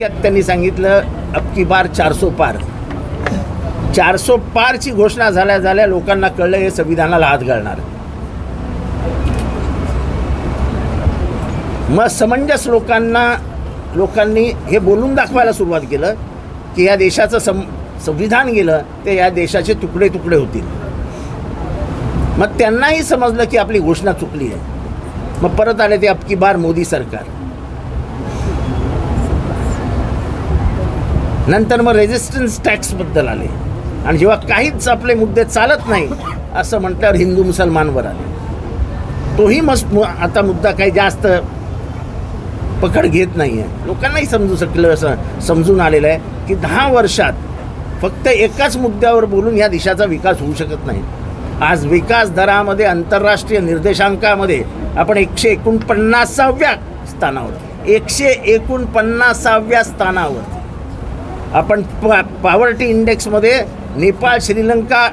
त्यांनी सांगितलं अबकी बार चारसो पार. चारसो पारची घोषणा झाल्या झाल्या लोकांना कळलं हे संविधानाला हात घालणार. मग समंजस लोकांना लोकांनी हे बोलून दाखवायला सुरुवात केलं की या देशाचं सं संविधान गेलं ते या देशाचे तुकडे तुकडे होतील. मग त्यांनाही समजलं की आपली घोषणा चुकली आहे. मग परत आले ते अबकी बार मोदी सरकार. नंतर मग रेझिस्टन्स टॅक्सबद्दल आले. आणि जेव्हा काहीच आपले मुद्दे चालत नाही असं म्हटल्यावर हिंदू मुसलमानवर आले. तोही मस्त मु- आता मुद्दा काही जास्त पकड घेत नाही आहे लोकांनाही समजू शकलं असं समजून आलेलं आहे की दहा वर्षात फक्त एकाच मुद्द्यावर बोलून ह्या देशाचा विकास होऊ शकत नाही. आज विकास दरामध्ये आंतरराष्ट्रीय निर्देशांकामध्ये आपण एकशे एकोणपन्नासाव्या स्थानावर एकशे एकोणपन्नासाव्या स्थानावर आपण पा पॉवर्टी इंडेक्समध्ये नेपाळ श्रीलंका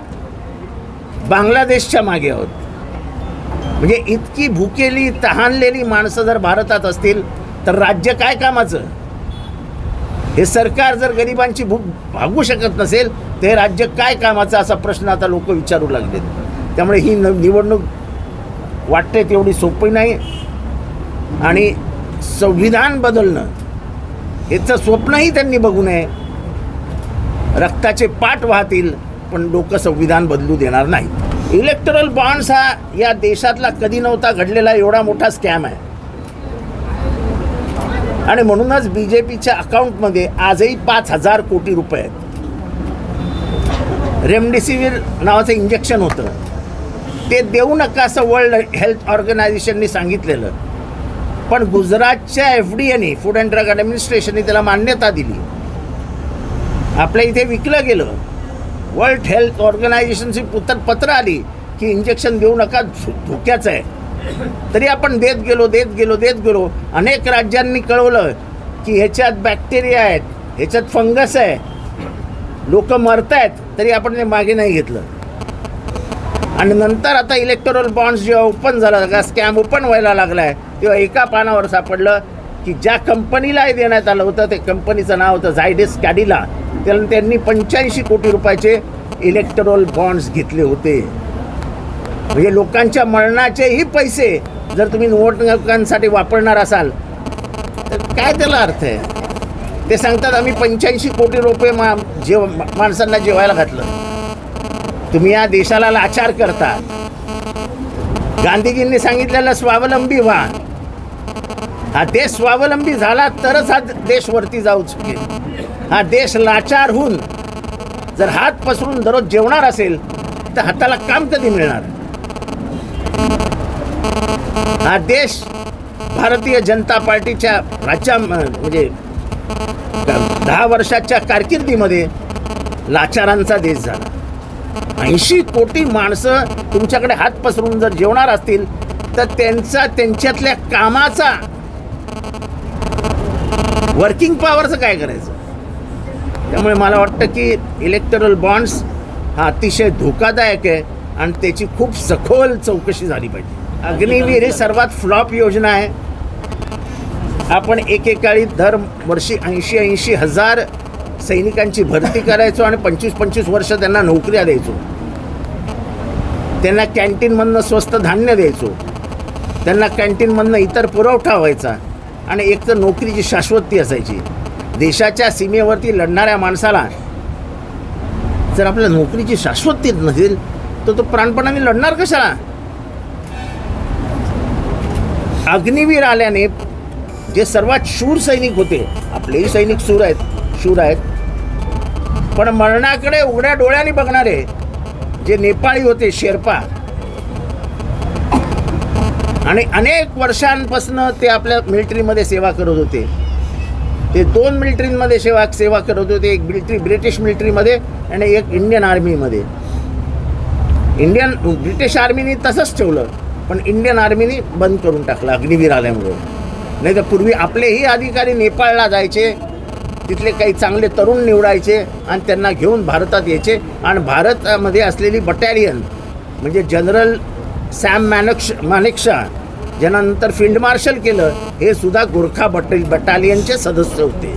बांगलादेशच्या मागे आहोत. म्हणजे इतकी भुकेली तहानलेली माणसं जर भारतात असतील तर राज्य काय कामाचं? हे सरकार जर गरिबांची भूक भागू शकत नसेल ते राज्य काय कामाचं असा प्रश्न आता लोक विचारू लागलेत. त्यामुळे ही न निवडणूक वाटते तेवढी सोपी नाही. आणि संविधान बदलणं याचं स्वप्नही त्यांनी बघू नये. रक्ताचे पाठ वाहतील पण लोक संविधान बदलू देणार नाही इलेक्टरल बॉन्ड्स हा या देशातला कधी नव्हता घडलेला एवढा मोठा स्कॅम आहे. आणि म्हणूनच बी जे पीच्या अकाउंटमध्ये आजही पाच हजार कोटी रुपये आहेत. रेमडेसिवीर नावाचं इंजेक्शन होतं. ते देऊ नका असं वर्ल्ड हेल्थ ऑर्गनायझेशननी सांगितलेलं. पण गुजरातच्या एफ डी एने फूड अँड ड्रग ॲडमिनिस्ट्रेशनने त्याला मान्यता दिली. आपल्या इथे विकलं गेलं. वर्ल्ड हेल्थ ऑर्गनायझेशनची पुत्र पत्र आली की इंजेक्शन देऊ नका धोक्याचं आहे. तरी आपण देत गेलो देत गेलो देत गेलो. अनेक राज्यांनी कळवलं की ह्याच्यात बॅक्टेरिया आहेत ह्याच्यात फंगस आहे. लोक मरत आहेत तरी आपण ते मागे नाही घेतलं. आणि नंतर आता इलेक्टोरल बॉन्ड्स जेव्हा ओपन झाला का स्कॅम ओपन व्हायला लागला आहे तेव्हा एका पानावर सापडलं की ज्या कंपनीला हे देण्यात आलं होतं ते कंपनीचं नाव होतं झायडेस कॅडिला त्याला त्यांनी पंच्याऐंशी कोटी रुपयाचे इलेक्ट्रोल बॉन्ड्स घेतले होते. म्हणजे लोकांच्या मरणाचेही पैसे जर तुम्ही निवडणुकांसाठी वापरणार असाल तर काय त्याला अर्थ आहे? ते सांगतात आम्ही पंच्याऐंशी कोटी रुपये मा जेव माणसांना जेवायला घातलं. तुम्ही या देशाला लाचार करता. गांधीजींनी सांगितलेलं स्वावलंबी व्हा. हा देश स्वावलंबी झाला तरच हा देश वरती जाऊ शकेल. हा देश लाचार होऊन जर हात पसरून दररोज जेवणार असेल तर हाताला काम कधी मिळणार? हा देश भारतीय जनता पार्टीच्या राज्या म्हणजे दहा वर्षाच्या कारकिर्दीमध्ये लाचारांचा देश झाला. ऐंशी कोटी माणसं तुमच्याकडे हात पसरून जर जेवणार असतील तर त्यांचा त्यांच्यातल्या कामाचा वर्किंग पॉवरचं काय करायचं? त्यामुळे मला वाटतं की इलेक्टरल बॉन्ड्स हा अतिशय धोकादायक आहे आणि त्याची खूप सखोल चौकशी झाली पाहिजे. अग्निवीर ही सर्वात फ्लॉप योजना आहे. आपण एकेकाळी दर वर्षी ऐंशी ऐंशी हजार सैनिकांची भरती करायचो आणि पंचवीस पंचवीस वर्ष त्यांना नोकऱ्या द्यायचो. त्यांना कॅन्टीनमधनं स्वस्त धान्य द्यायचो. त्यांना कॅन्टीनमधनं इतर पुरवठा व्हायचा. आणि एक तर नोकरीची शाश्वती असायची. देशाच्या सीमेवरती लढणाऱ्या माणसाला जर आपल्या नोकरीची शाश्वती नसेल तर तो प्राणपणाने लढणार कशाला? अग्निवीर आल्याने जे सर्वात शूर सैनिक होते आपलेही सैनिक शूर आहेत शूर आहेत. पण मरणाकडे उघड्या डोळ्याने बघणारे जे नेपाळी होते शेर्पा आणि अनेक वर्षांपासून ते आपल्या मिलिटरीमध्ये सेवा करत होते. ते दोन मिलिटरीमध्ये सेवा सेवा करत होते. एक मिलिटरी ब्रिटिश मिलिटरीमध्ये आणि एक इंडियन आर्मीमध्ये. इंडियन ब्रिटिश आर्मीने तसंच ठेवलं पण इंडियन आर्मीने बंद करून टाकलं अग्निवीर आल्यामुळे नाही तर पूर्वी आपलेही अधिकारी नेपाळला जायचे तिथले काही चांगले तरुण निवडायचे आणि त्यांना घेऊन भारतात यायचे. आणि भारतामध्ये असलेली बटॅलियन म्हणजे जनरल सॅम मॅनक्ष मानेक्षा ज्यांना नंतर फील्ड मार्शल केलं हे सुद्धा गोरखा बट बटालियनचे सदस्य होते.